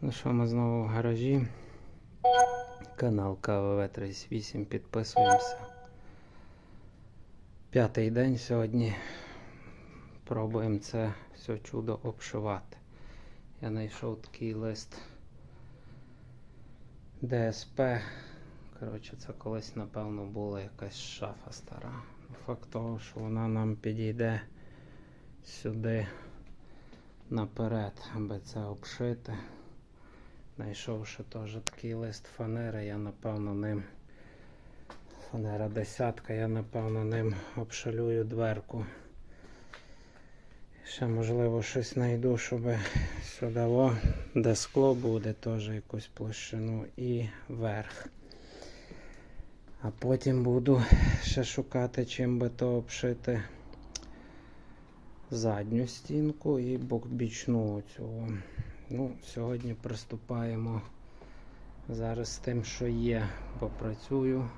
Ну що, ми знову в гаражі. Канал КВВ38. Підписуємося. П'ятий день сьогодні. Пробуємо це все чудо обшивати. Я знайшов такий лист ДСП. Коротше, це колись, напевно, була якась шафа стара. Факт того, що вона нам підійде сюди наперед, аби це обшити. Знайшов ще теж такий лист фанери, я напевно ним. Фанера десятка, я напевно ним обшалюю дверку. Ще можливо щось знайду, щоб сюди, о, де скло буде, теж якусь площину і верх. А потім буду ще шукати, чим би то обшити задню стінку і бокбічну цього. Ну, сьогодні приступаємо зараз з тим, що є, попрацюю.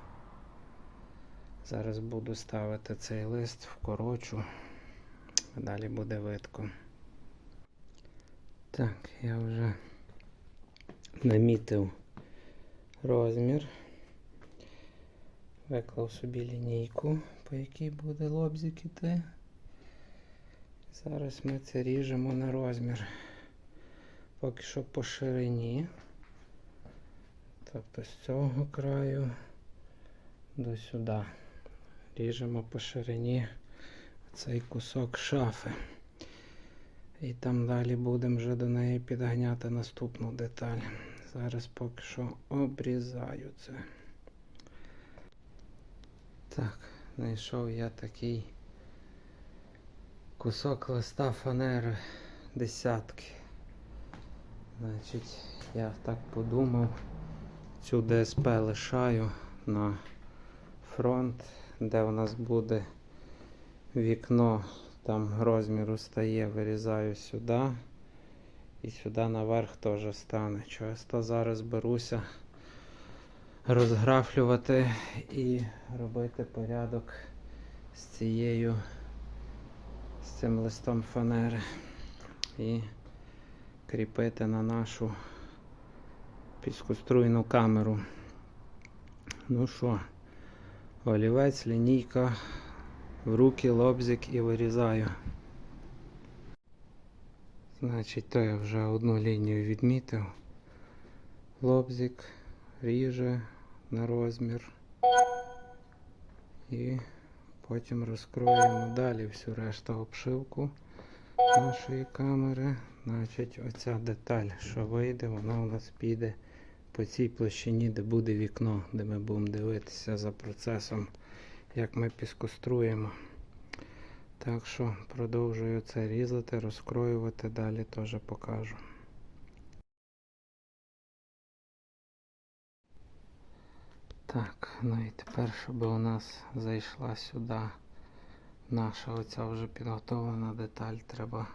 Зараз буду ставити цей лист вкорочу, далі буде видко. Так, я вже намітив розмір. Виклав собі лінійку, по якій буде лобзик іти. Зараз ми це ріжемо на розмір. Поки що по ширині. Тобто з цього краю до сюди. Ріжемо по ширині цей кусок шафи. І там далі будемо вже до неї підганяти наступну деталь. Зараз поки що обрізаю це. Так, знайшов я такий кусок листа фанери десятки. Значить, я так подумав, цю ДСП лишаю на фронт, де у нас буде вікно, там розміру стає, вирізаю сюди. І сюди наверх теж стане. Часто зараз беруся розграфлювати і робити порядок з цією, з цим листом фанери. І кріпити на нашу піскоструйну камеру. Ну що, олівець, лінійка, в руки лобзик і вирізаю. Значить, то я вже одну лінію відмітив. Лобзик ріже на розмір. І потім розкроємо далі всю решту обшивку нашої камери. Значить, оця деталь, що вийде, вона у нас піде по цій площині, де буде вікно, де ми будемо дивитися за процесом, як ми піскоструємо. Так що продовжую це різати, розкроювати, далі теж покажу. Так, ну і тепер, щоб у нас зайшла сюди наша оця вже підготовлена деталь, треба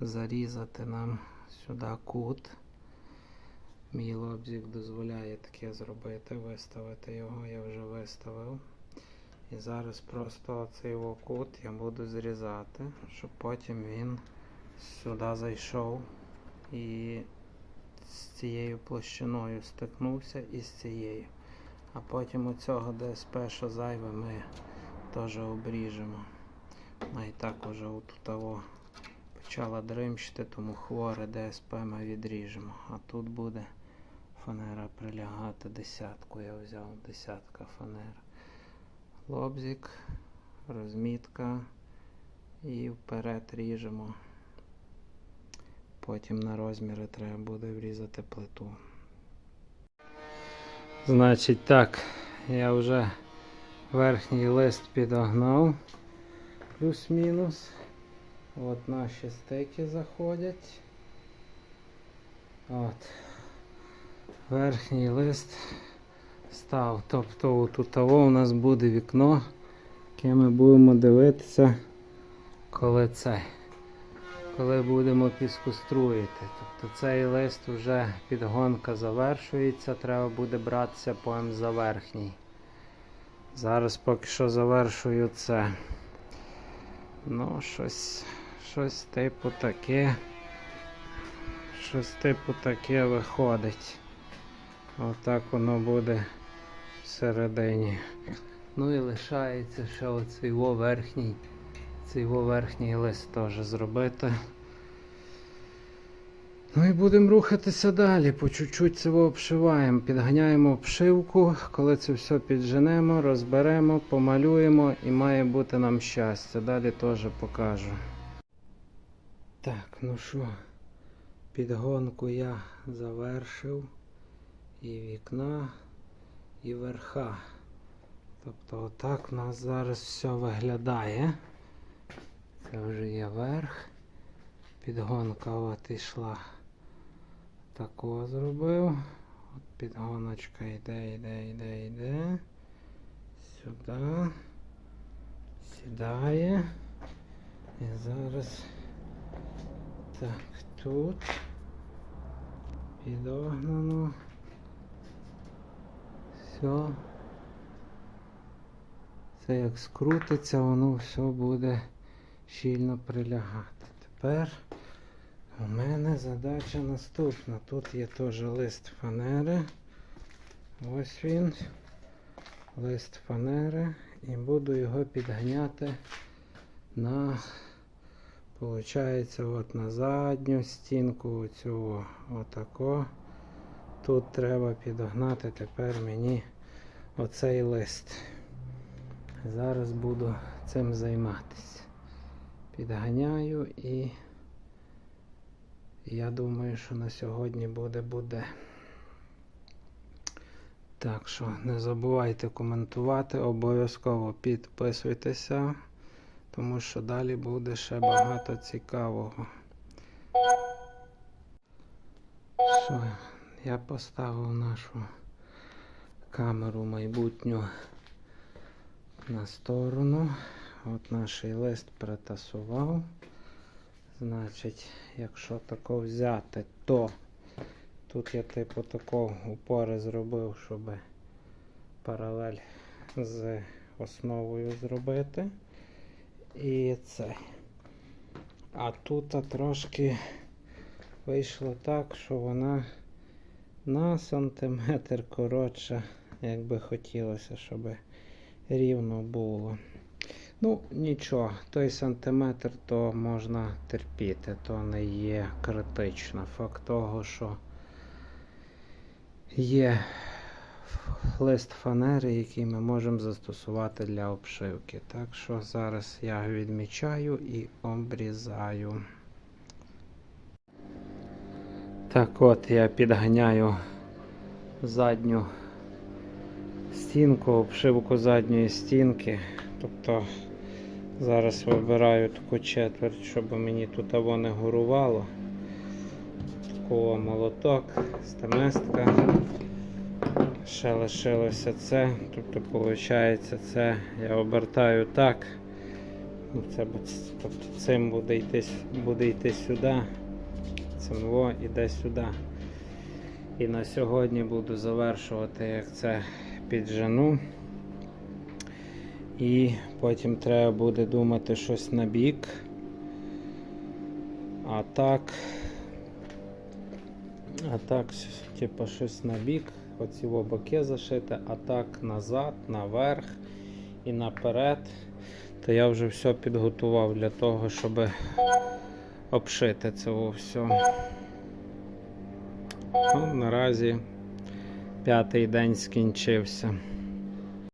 зарізати нам сюди кут. Мій лобзик дозволяє таке зробити, виставити його, я вже виставив. І зараз просто цей його кут я буду зрізати, щоб потім він сюди зайшов і з цією площиною стикнувся і з цією. А потім у цього ДСП, що зайве, ми теж обріжемо. Ну і так уже отут того почала дримщити, тому хворе ДСП ми відріжемо. А тут буде фанера прилягати десятку. Я взяв десятка фанер. Лобзик, розмітка і вперед ріжемо. Потім на розміри треба буде врізати плиту. Значить так, я вже верхній лист підогнав, плюс-мінус. От наші стики заходять. От. Верхній лист став. Тобто тут у нас буде вікно, яке ми будемо дивитися, коли це. Коли будемо піскоструїти. Тобто цей лист вже підгонка завершується, треба буде братися поем за верхній. Зараз поки що завершую це. Ну, щось, щось типу таке. щось типу таке виходить. Отак воно буде всередині. Ну і лишається ще оцей во верхній, цей верхній лист теж зробити. Ну і будемо рухатися далі. По чуть-чуть це обшиваємо. Підганяємо обшивку. Коли це все підженемо, розберемо, помалюємо і має бути нам щастя. Далі теж покажу. Так, ну що, підгонку я завершив. І вікна, і верха. Тобто отак у нас зараз все виглядає. Це вже є верх. Підгонка от ішла. Такого зробив. От підгоночка йде, йде, йде, йде. Сюди. Сідає. І зараз так, тут. Підогнано. Все. Це як скрутиться, воно все буде щільно прилягати. Тепер у мене задача наступна. Тут є теж лист фанери. Ось він. Лист фанери. І буду його підганяти на, получається, от на задню стінку оцю отако. Тут треба підогнати тепер мені оцей лист. Зараз буду цим займатися. Підганяю і я думаю, що на сьогодні буде буде. Так що не забувайте коментувати, обов'язково підписуйтеся, тому що далі буде ще багато цікавого. Що, я поставив нашу камеру майбутню на сторону. От наш лист притасував. Значить, якщо тако взяти, то тут я типу такого упори зробив, щоб паралель з основою зробити. І це. А тут трошки вийшло так, що вона на сантиметр коротша, як би хотілося, щоб рівно було. Ну, нічого, той сантиметр то можна терпіти, то не є критично. Факт того, що є лист фанери, який ми можемо застосувати для обшивки. Так що зараз я відмічаю і обрізаю. Так от я підганяю задню стінку, обшивку задньої стінки. Тобто зараз вибираю таку четверть, щоб мені тут або не горувало. Такого молоток, стаместка. Ще лишилося це. Тобто, виходить, це я обертаю так. Ну, Це тобто, цим буде йти, буде йти сюди. Цим іде сюди. І на сьогодні буду завершувати, як це піджену. І потім треба буде думати щось на бік. А так. А так, типу, щось на бік. Оці в боки зашити, а так назад, наверх і наперед. То я вже все підготував для того, щоб обшити це все. Ну, наразі п'ятий день скінчився.